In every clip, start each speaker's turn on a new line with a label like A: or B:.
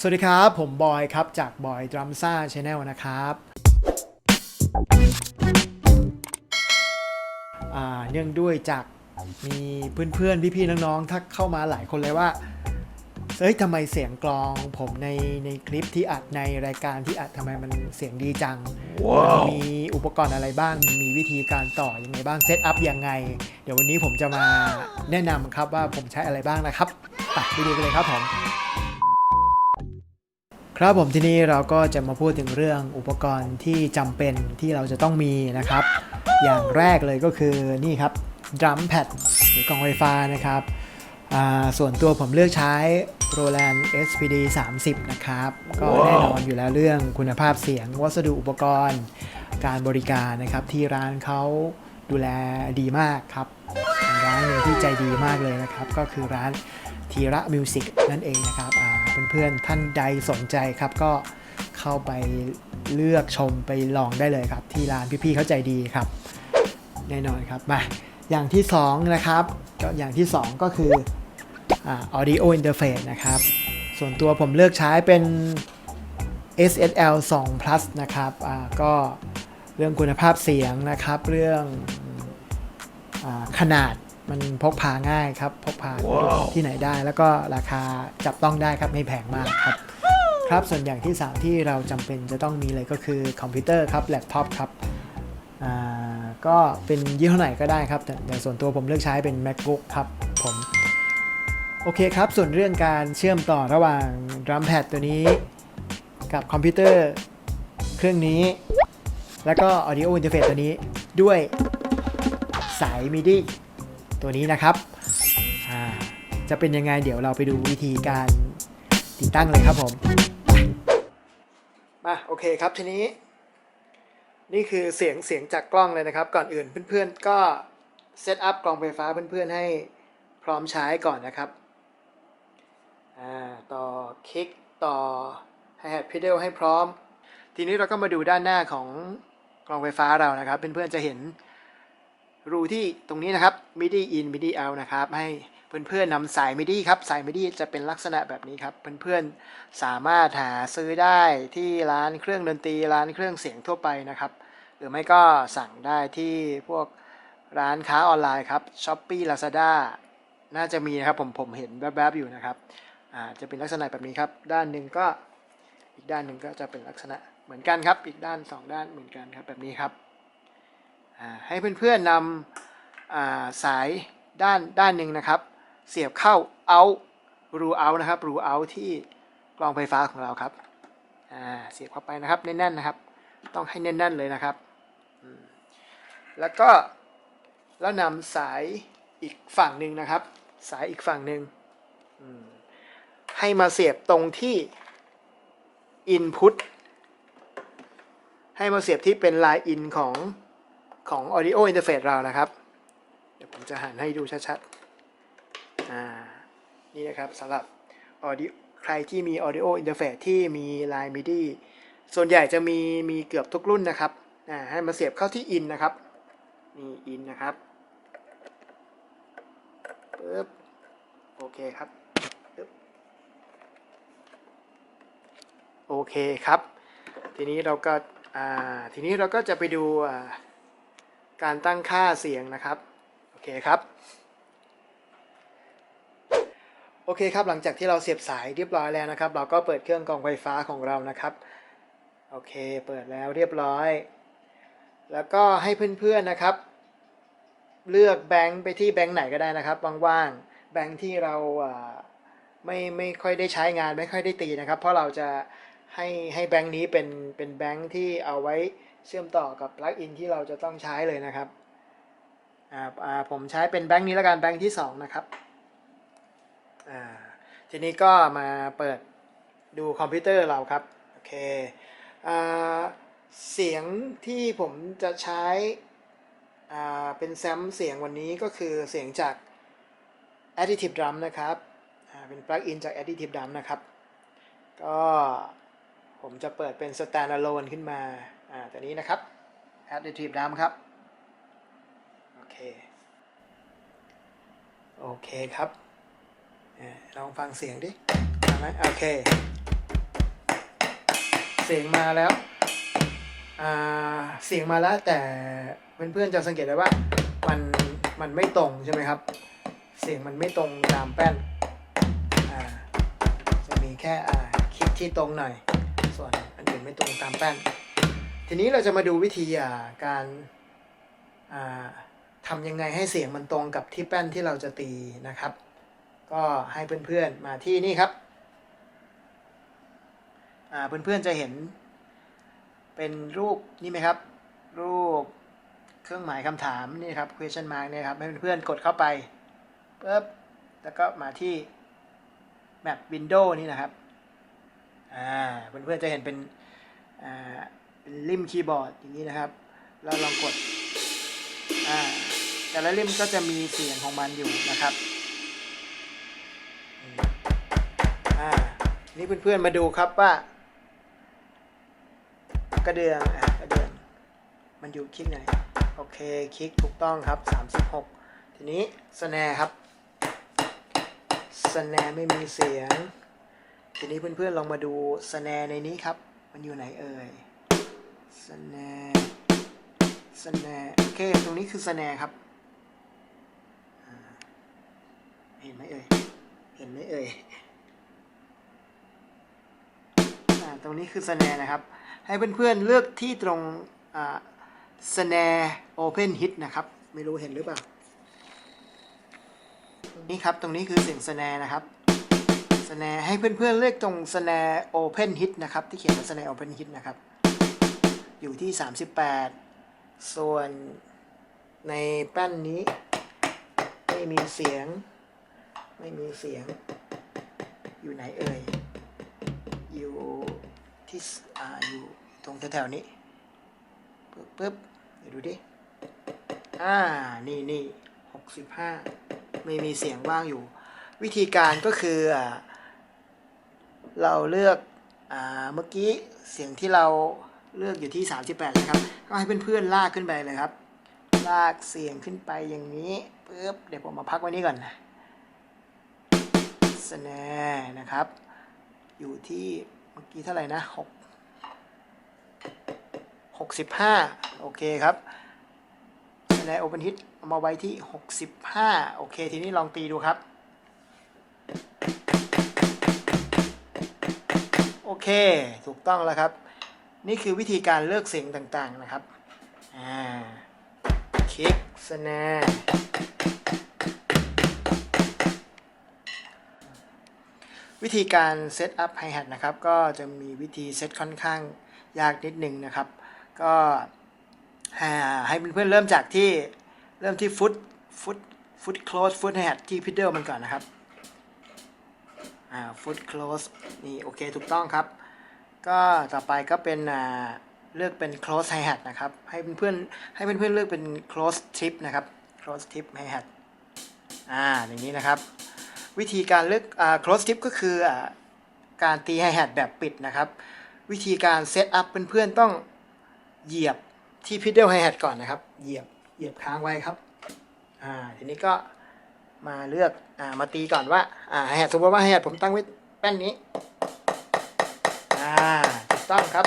A: สวัสดีครับ ผมบอยครับ จากบอยดรัมซ่าชาแนลนะครับอ่าเนื่องด้วยจากมีเพื่อนๆ พี่ๆ น้องๆทักเข้ามาหลายคนเลยว่าเฮ้ยทำไมเสียงกลองผมในในคลิปที่อัดในรายการที่อัดทำไมมันเสียงดีจังมันมีอุปกรณ์อะไรบ้าง มีวิธีการต่อยังไงบ้างเซตอัพยังไง เดี๋ยววันนี้ผมจะมาแนะนำครับว่าผมใช้อะไรบ้างนะครับไปไปดูกันเลยครับผม ครับผมที่นี้เราก็จะมาพูดถึงเรื่องอุปกรณ์ที่จำเป็นที่เราจะต้องมีนะครับ อย่างแรกเลยก็คือนี่ครับดรัมแพดหรือกล่องไฟฟ้านะครับส่วนตัวผมเลือกใช้ Roland SPD 30 นะครับ ก็แน่นอนอยู่แล้วเรื่องคุณภาพเสียงวัสดุอุปกรณ์ การบริการนะครับที่ร้านเขาดูแลดีมากครับ ร้านหนึ่งที่ใจดีมากเลยนะครับ ก็คือร้านทีระมิวสิกนั่นเองนะครับ เพื่อนๆ ท่านใดสนใจครับ ก็เข้าไปเลือกชมไปลองได้เลยครับ ที่ร้านพี่ๆเขาใจดีครับ แน่นอนครับมาอย่างที่สองนะครับ ก็อย่างที่สองก็คืออ audio interface นะครับ ส่วนตัวผมเลือกใช้เป็น SSL 2 plus นะครับก็เรื่องคุณภาพเสียงนะครับ เรื่องอขนาด มันพกพาง่ายครับ พกพาที่ไหนได้ แล้วก็ราคาจับต้องได้ครับไม่แพงมากครับ ครับส่วนอย่างที่ 3 ที่เราจำเป็นจะต้องมีเลยก็คือคอมพิวเตอร์ครับแล็ปท็อปครับอ่าก็เป็นยี่ห้อไหนก็ได้ครับแต่แต่ส่วนตัวผมเลือกใช้เป็น macbook ครับผมโอเคครับ ส่วนเรื่องการเชื่อมต่อระหว่าง drum pad ตัวนี้ กับคอมพิวเตอร์เครื่องนี้ แล้วก็ audio interface ตัวนี้ด้วยสาย MIDI ตัวนี้นะครับ จะเป็นยังไงเดี๋ยวเราไปดูวิธีการติดตั้งเลยครับผม มาโอเคครับทีนี้ นี่คือเสียงเสียงจากกล้องเลยนะครับ ก่อนอื่นเพื่อนๆก็เซตอัพกล่องไฟฟ้าเพื่อนๆให้พร้อมใช้ก่อนนะครับ ต่อคลิกต่อ Hi-Hat Pedal ให้พร้อม ทีนี้เราก็มาดูด้านหน้าของกล่องไฟฟ้าเรานะครับ เพื่อนๆจะเห็น รูที่ตรงนี้นะครับ MIDI in MIDI out นะครับ ให้เพื่อนๆนำสาย MIDI ครับสาย MIDI จะเป็นลักษณะแบบนี้ครับ เพื่อนๆสามารถหาซื้อได้ที่ร้านเครื่องดนตรีร้านเครื่องเสียงทั่วไปนะครับ หรือไม่ก็สั่งได้ที่พวกร้านค้าออนไลน์ครับ Shopee Lazada น่าจะมีนะครับผมผมเห็นแวบๆอยู่นะครับอ่าจะเป็นลักษณะแบบนี้ครับ ด้านหนึ่งก็อีกด้านหนึ่งก็จะเป็นลักษณะเหมือนกันครับ อีกด้านสองด้านเหมือนกันครับแบบนี้ครับ ให้เพื่อนๆนำอ่าสายด้านด้านหนึ่งนะครับ เสียบเข้าเอารูเอานะครับ รูเอาที่กล่องไฟฟ้าของเราครับ เสียบเข้าไปนะครับแน่นๆนะครับ ต้องให้แน่นๆเลยนะครับ แล้วก็แล้วนำสายอีกฝั่งหนึ่งนะครับ สายอีกฝั่งหนึ่งให้มาเสียบตรงที่ input ให้มาเสียบที่เป็น line in ของ ของ audio interface เรานะครับ เดี๋ยวผมจะหันให้ดูชัดๆอ่านี่นะครับสำหรับ audio ใครที่มี audio interface ที่มี line MIDI ส่วนใหญ่จะมีมีเกือบทุกรุ่นนะครับอ่าให้มาเสียบเข้าที่ in นะครับนี่ in นะครับปึ๊บโอเคครับโอเคครับ ทีนี้เราก็อ่าทีนี้เราก็จะไปดูอ่า การตั้งค่าเสียงนะครับ โอเคครับ โอเคครับ หลังจากที่เราเสียบสายเรียบร้อยแล้วนะครับ เราก็เปิดเครื่องกรองไฟฟ้าของเรานะครับ โอเค เปิดแล้วเรียบร้อย แล้วก็ให้เพื่อนๆนะครับ เลือกแบงค์ไปที่แบงค์ไหนก็ได้นะครับว่างๆ แบงค์ที่เราอ่าไม่ไม่ค่อยได้ใช้งานไม่ค่อยได้ตีนะครับ เพราะเราจะ ให้ให้แบงค์นี้เป็นเป็นแบงค์ที่เอาไว้เชื่อมต่อกับปลั๊กอินที่เราจะต้องใช้เลยนะครับอ่าอ่าผมใช้เป็นแบงค์นี้แล้วกันแบงค์ที่สองนะครับอ่าทีนี้ก็มาเปิดดูคอมพิวเตอร์เราครับโอเคอ่าเสียงที่ผมจะใช้อ่าเป็นแซมเสียงวันนี้ก็คือเสียงจาก Additive Drum นะครับอ่าเป็นปลั๊กอินจาก Additive Drum นะครับก็ ผมจะเปิดเป็น Standalone ขึ้นมา อ่าตัวนี้นะครับ Additive Drum ครับ โอเค โอเคครับอ่าลองฟังเสียงดิได้ไหมโอเค เสียงมาแล้ว อ่า เสียงมาแล้วแต่เพื่อนๆจะสังเกตได้ว่ามันมันไม่ตรงใช่ไหมครับ เสียงมันไม่ตรงตามแป้น อ่า จะมีแค่อ่าคลิกที่ตรงหน่อย ส่วนไม่ตรงตามแป้น ทีนี้เราจะมาดูวิธีาการาทำยังไงให้เสียงมันตรงกับที่แป้นที่เราจะตีนะครับ ก็ให้เพื่อนๆมาที่นี่ครับอ่าเพื่อนๆจะเห็นเป็นรูปนี่ไหมครับ รูปเครื่องหมายคำถามนี่ครับ question mark เนี่ยครับ ให้เพื่อนๆกดเข้าไปปุ๊บแล้วก็มาที่ map window นี่นะครับ อ่า เพื่อนๆจะเห็นเป็น เป็นริมคีย์บอร์ดอย่างนี้นะครับ เราลองกดอ่าแต่ละริมก็จะมีเสียงของมันอยู่นะครับอืมอ่านี่เพื่อนๆมาดูครับว่ากระเดืองอะกระเดืองมันอยู่คลิกไหนโอเคคลิกถูกต้องครับ 36 ทีนี้สแนร์ครับสแนร์ไม่มีเสียง ทีนี้เพื่อนๆลองมาดูสแนร์ในนี้ครับ มันอยู่ไหนเอ่ยสแนร์สแนร์โอเค ตรงนี้คือสแนร์ครับ เห็นไหมเอ่ย เห็นไหมเอ่ยตรงนี้คือสแนร์นะครับ ให้เพื่อนๆเลือกที่ตรงอ่า snare open hit นะครับ ไม่รู้เห็นหรือเปล่านี่ครับ ตรงนี้คือเสียง snare นะครับ snare ให้เพื่อนๆเลือกตรง snare open hit นะครับ ที่เขียนว่า snare open hit นะครับ อยู่ที่ 38 ส่วนในแป้นนี้ ไม่มีเสียง ไม่มีเสียง อยู่ไหนเอ่ย อยู่ที่อ่าอยู่ตรงแถวๆนี้ปึ๊บปึ๊บเดี๋ยวดูดิ อ่า นี่นี่หกสิบห้าไม่มีเสียงว่างอยู่วิธีการก็คืออ่า เราเลือกเมื่อกี้เสียงที่เราเลือกอยู่ที่ 38นะครับ ก็ให้เพื่อนๆลากขึ้นไปเลยครับ ลากเสียงขึ้นไปอย่างนี้ปึ๊บเดี๋ยวผมมาพักไว้นี่ก่อนนะสแนนะครับ อยู่ที่เมื่อกี้เท่าไหร่นะหก65 โอเคครับใน Open Hit เอามาไว้ที่ 65 โอเค ทีนี้ลองตีดูครับ โอเค ถูกต้องแล้วครับ นี่คือวิธีการเลือกเสียงต่างๆนะครับ อ่าคลิก snare วิธีการเซตอัพไฮแฮทนะครับ ก็จะมีวิธีเซตค่อนข้างยากนิดนึงนะครับ ก็ให้เพื่อนๆเริ่มจากที่เริ่มที่ฟุตฟุตฟุตคลอสฟุตไฮแฮทที่พิดเดิลมันก่อนนะครับ อ่าฟุตคลอสนี่โอเคถูกต้องครับ ก็ต่อไปก็เป็นอ่าเลือกเป็น close hi hat นะครับ ให้เพื่อนๆให้เพื่อนๆเลือกเป็น close tip นะครับ close tip hi hat อ่าอย่างนี้นะครับ วิธีการเลือกอ่า close tip ก็คืออ่าการตี hi hat แบบปิดนะครับ วิธีการเซตอัพเพื่อนๆต้องเหยียบที่ pedal hi hat ก่อนนะครับ เหยียบเหยียบค้างไว้ครับ อ่าทีนี้ก็ มาเลือกอ่ามาตีก่อนว่าอ่า hi hat สมมติว่า hi hat ผมตั้งไว้แป้นนี้อ่าถูกต้องครับ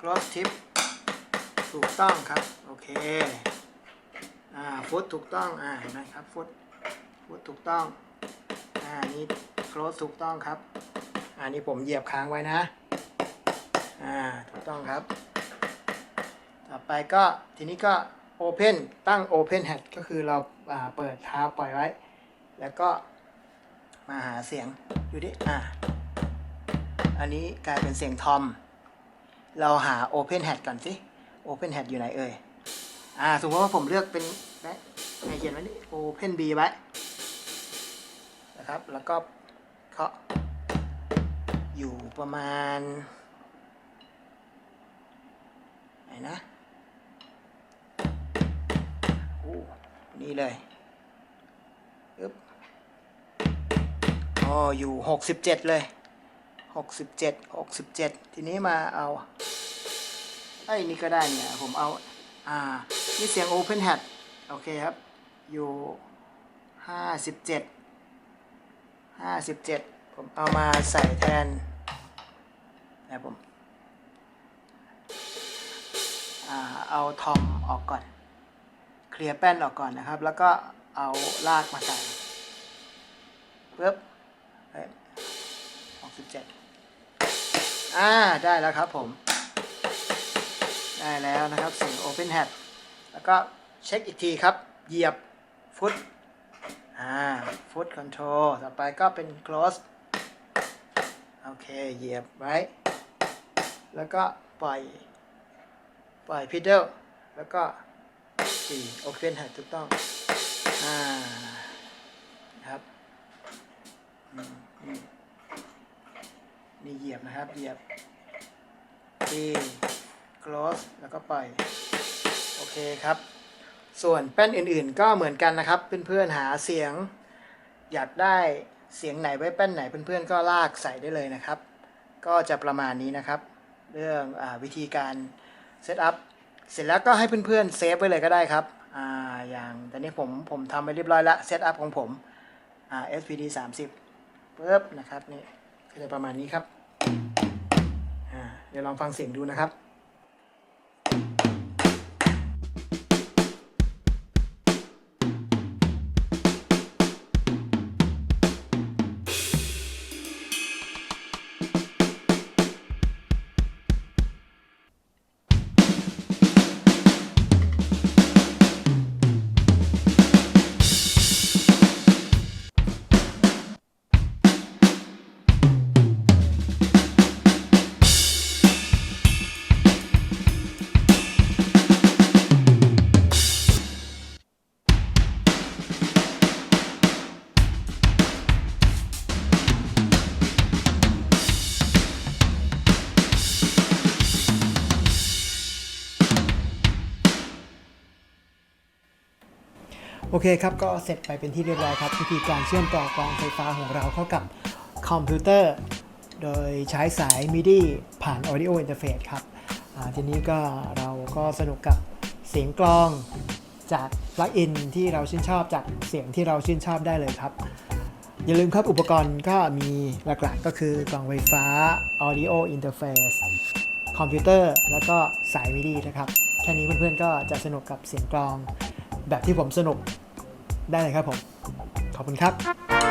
A: cross tip ถูกต้องครับโอเคอ่าฟุตถูกต้องอ่าเห็นไหมครับฟุตฟุตถูกต้องอ่านี่ cross ถูกต้องครับอ่านี่ผมเหยียบค้างไว้นะอ่าถูกต้องครับต่อไปก็ทีนี้ก็ open ตั้ง open hat ก็คือเราอ่าเปิดเท้าปล่อยไว้ แล้วก็มาหาเสียงดูดิอ่าอันนี้กลายเป็นเสียงทอม เราหา Open Hat ก่อนสิ Open Hat อยู่ไหนเอ่ย อ่าสมมติว่าผมเลือกเป็นไหนเขียนไว้นี่ Open B ไว้นะครับ แล้วก็เคาะอยู่ประมาณไหนนะโอ้นี่เลยอึ๊บ อ๋อยู่ 67 เลยหกสิบเจ็ดหกสิบเจ็ดทีนี้มาเอาไอ้นี่ก็ได้เนี่ย ผมเอา อ่า นี่เสียง Open Hat โอเคครับ อยู่ห้าสิบเจ็ดห้าสิบเจ็ดผมเอามาใส่แทนนะผมอเอาทอมออกก่อน เคลียร์แป้นออกก่อนนะครับ แล้วก็เอาลากมาใส่ปึ๊บเฮ้ย หกสิบเจ็ดอ่า ได้แล้วครับผม ได้แล้วนะครับเสียง Open Hat แล้วก็เช็คอีกทีครับ เหยียบฟุตอ่าฟุตคอนโทรลต่อไปก็เป็น close โอเค เหยียบไว้ แล้วก็ปล่อย ปล่อย pedal แล้วก็สี่ Open Hat ถูกต้อง อ่า นี่นี่เหยียบนะครับ เหยียบที่ close แล้วก็ปล่อย โอเคครับ ส่วนแป้นอื่นๆก็เหมือนกันนะครับ เพื่อนๆหาเสียง อยากได้เสียงไหนไว้แป้นไหนเพื่อนๆก็ลากใส่ได้เลยนะครับ ก็จะประมาณนี้นะครับ เรื่องอวิธีการเซตอัพเสร็จแล้วก็ให้เพื่อนๆเซฟไว้เลยก็ได้ครับอ่าอย่างตอนนี้ผมผมทำไปเรียบร้อยแล้วเซตอัพของผมอ่า SPD 30 ปึ๊บนะครับนี่ก็จะประมาณนี้ครับเดี๋ยวลองฟังเสียงดูนะครับ โอเคครับก็เสร็จไปเป็นที่เรียบร้อยครับวิธีการเชื่อมต่อกองไฟฟ้าของเราเข้ากับคอมพิวเตอร์ โดยใช้สาย MIDI ผ่าน Audio Interface ครับทีนี้ก็เราก็สนุกกับเสียงกลองจากปลั๊กอินที่เราชื่นชอบจากเสียงที่เราชื่นชอบได้เลยครับ อย่าลืมครับอุปกรณ์ก็มีหลักๆก็คือกล่องไฟฟ้า Audio Interface คอมพิวเตอร์ แล้วก็สาย MIDI นะครับ แค่นี้เพื่อนๆก็จะสนุกกับเสียงกลอง แบบที่ผมสนุกได้เลยครับผม ขอบคุณครับ